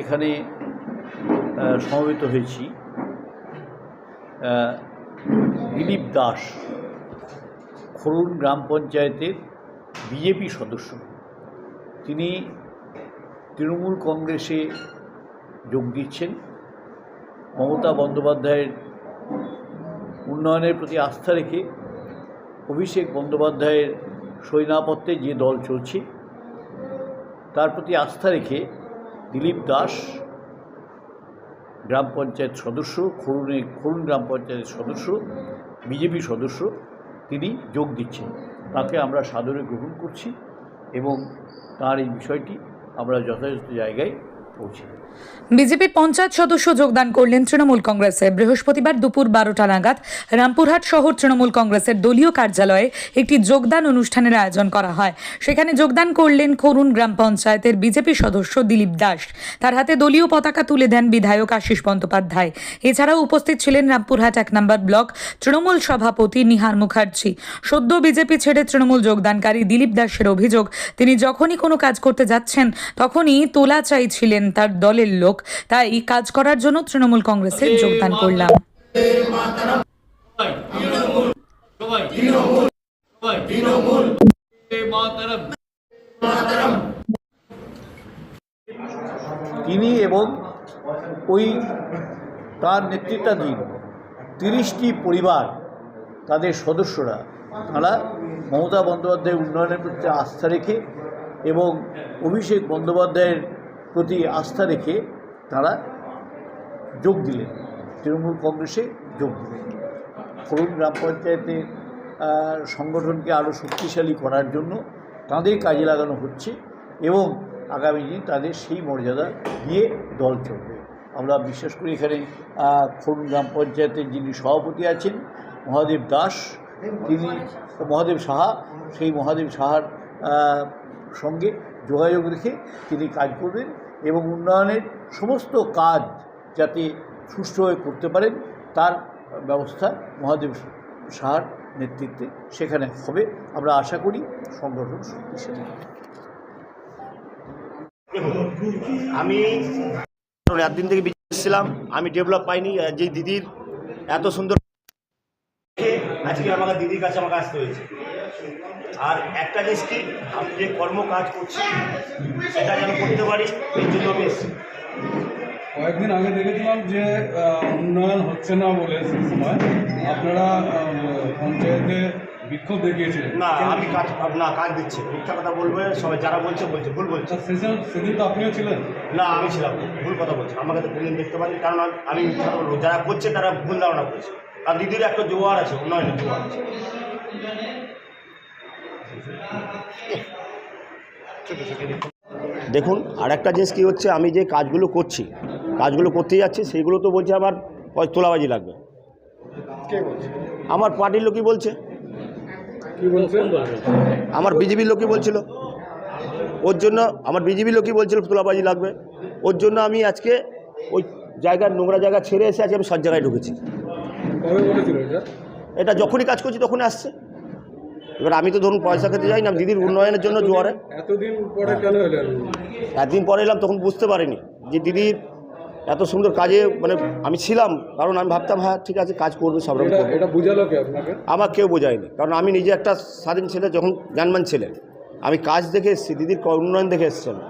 এখানে সমবেত হয়েছি। দিলীপ দাস খরুন গ্রাম পঞ্চায়েতের বিজেপি সদস্য। তিনি তৃণমূল কংগ্রেসে যোগ দিচ্ছেন। মমতা বন্দ্যোপাধ্যায়ের উন্নয়নের প্রতি আস্থা রেখে অভিষেক বন্দ্যোপাধ্যায়ের সৈনাপত্যে যে দল চলছে, তার প্রতি আস্থা রেখে দিলীপ দাস, গ্রাম পঞ্চায়েত সদস্য, খরুনে, খরুন গ্রাম পঞ্চায়েতের সদস্য, বিজেপি সদস্য, তিনি যোগ দিচ্ছেন তাকে আমরা সাদরে গ্রহণ করছি এবং তার এই বিষয়টি আমরা যথাযথ জায়গায়। বিজেপির পঞ্চায়েত সদস্য যোগদান করলেন তৃণমূল কংগ্রেসে। বৃহস্পতিবার দুপুর বারোটা নাগাদ রামপুরহাট শহর তৃণমূল কংগ্রেসের দলীয় কার্যালয়ে একটি যোগদান অনুষ্ঠানের আয়োজন করা হয়। সেখানে যোগদান করলেন করুণ গ্রাম পঞ্চায়েতের বিজেপি সদস্য দিলীপ দাস। তার হাতে দলীয় পতাকা তুলে দেন বিধায়ক আশিস বন্দ্যোপাধ্যায়। এছাড়াও উপস্থিত ছিলেন রামপুরহাট এক নম্বর ব্লক তৃণমূল সভাপতি নিহার মুখার্জি। সদ্য বিজেপি ছেড়ে তৃণমূল যোগদানকারী দিলীপ দাসের অভিযোগ, তিনি যখনই কোনো কাজ করতে যাচ্ছেন, তখনই তোলা চাইছিলেন তার দলের লোক। তাই কাজ করার জন্য তৃণমূল কংগ্রেসে যোগদান করলাম। তিনি এবং ওই তার নেতৃত্বাধীন তিরিশটি পরিবার, তাদের সদস্যরা, তারা মমতা বন্দ্যোপাধ্যায়ের উন্নয়নের প্রতি আস্থা রেখে এবং অভিষেক বন্দ্যোপাধ্যায়ের প্রতি আস্থা রেখে তারা যোগ দিলেন। তৃণমূল কংগ্রেসে যোগ দিলেন। করুণ গ্রাম পঞ্চায়েতের সংগঠনকে আরও শক্তিশালী করার জন্য তাদের কাজে লাগানো হচ্ছে এবং আগামী দিন তাদের সেই মর্যাদা দিয়ে দল চলবে। আমরা বিশ্বাস করি এখানে করুণ গ্রাম পঞ্চায়েতের যিনি সভাপতি আছেন, মহাদেব দাস, তিনি মহাদেব সাহা, সেই মহাদেব সাহার সঙ্গে যোগাযোগ রেখে তিনি কাজ করবেন। এবং উন্নয়নের সমস্ত কাজ যাতে সুষ্ঠুভাবে করতে পারেন তার ব্যবস্থা মহাদেব সাহার নেতৃত্বে সেখানে হবে আমরা আশা করি সংগঠন শক্তিশালী হবে। আমি একদিন থেকে এসেছিলাম আমি ডেভেলপ পাইনি যে দিদির এত সুন্দর আজকে আমাকে দিদির কাছে আমাকে আসতে হয়েছে আর একটা জিনিস কি? আমি যে কর্ম কাজ করছি সেটা যেন করতে পারি এর জন্য আমি এসেছি। কয়েকদিন আগে দেখেছিলাম যে উন্নয়ন হচ্ছে না বলে সেই সময়। আপনারা পঞ্চায়েতে বিক্ষোভ দেখিয়েছিলেন। না আমি কাজ না কাজ দিচ্ছি। মিথ্যা কথা বলবে সবাই যারা বলছে বলছে ভুল বলছে। সেদিন সেদিন তো আপনিও ছিলেন। না আমি ছিলাম ভুল কথা বলছি। আমাকে তো কোনদিন দেখতে পারি কারণ আমি- আমি মিথ্যা কথা বলব যারা করছে তারা ভুল ধারণা করছে। আর দিদির একটা জোয়ার আছে উন্নয়নের জোয়ার আছে। দেখুন আর একটা জিনিস কী হচ্ছে আমি যে কাজগুলো করছি কাজগুলো করতে যাচ্ছি সেগুলো তো বলছে আমার তোলাবাজি লাগবে। আমার পার্টির লোকই বলছে। আমার বিজেপির লোকই বলছিল। ওর জন্য আমার বিজেপি লোকই বলছিল তোলাবাজি লাগবে। ওর জন্য আমি আজকে ওই জায়গার নোংরা জায়গা ছেড়ে এসে আজকে আমি সব জায়গায় ঢুকেছি। এটা যখনই কাজ করছি তখনই আসছে। এবার আমি তো ধরুন পয়সা খেতে যাই না দিদির উন্নয়নের জন্য জোয়ারে। এতদিন পরে কেন এলেন? একদিন পরে এলাম তখন বুঝতে পারিনি যে দিদির এত সুন্দর কাজে মানে আমি ছিলাম কারণ আমি ভাবতাম হ্যাঁ ঠিক আছে কাজ করবে সব রকম এটা করব। কে আপনাকে? আমার কেউ বোঝায়নি কারণ আমি নিজে একটা স্বাধীন ছেলে যখন জ্ঞানমান ছেলে। আমি কাজ দেখে এসেছি দিদির উন্নয়ন দেখে এসেছি আমি।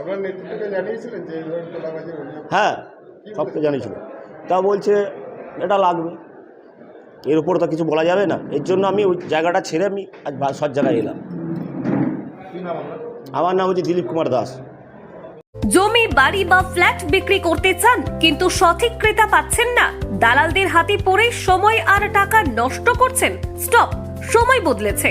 আপনার নেতৃত্বকে জানিয়েছিলেন যে এইভাবে তোলাবাজি অভিযোগ হ্যাঁ সবকে জানিয়েছিল। তা বলছে এটা লাগবে। এর উপর তো কিছু বলা যাবে না। এর জন্য আমি ওই জায়গাটা ছেড়ে আমি আজ সব জায়গায় এলাম। আমার নাম হচ্ছে দিলীপ কুমার দাস। জমি, বাড়ি বা ফ্ল্যাট বিক্রি করতে চান, কিন্তু সঠিক ক্রেতা পাচ্ছেন না, দালালদের হাতে পড়ে সময় আর টাকা নষ্ট করছেন। স্টপ, সময় বদলেছে।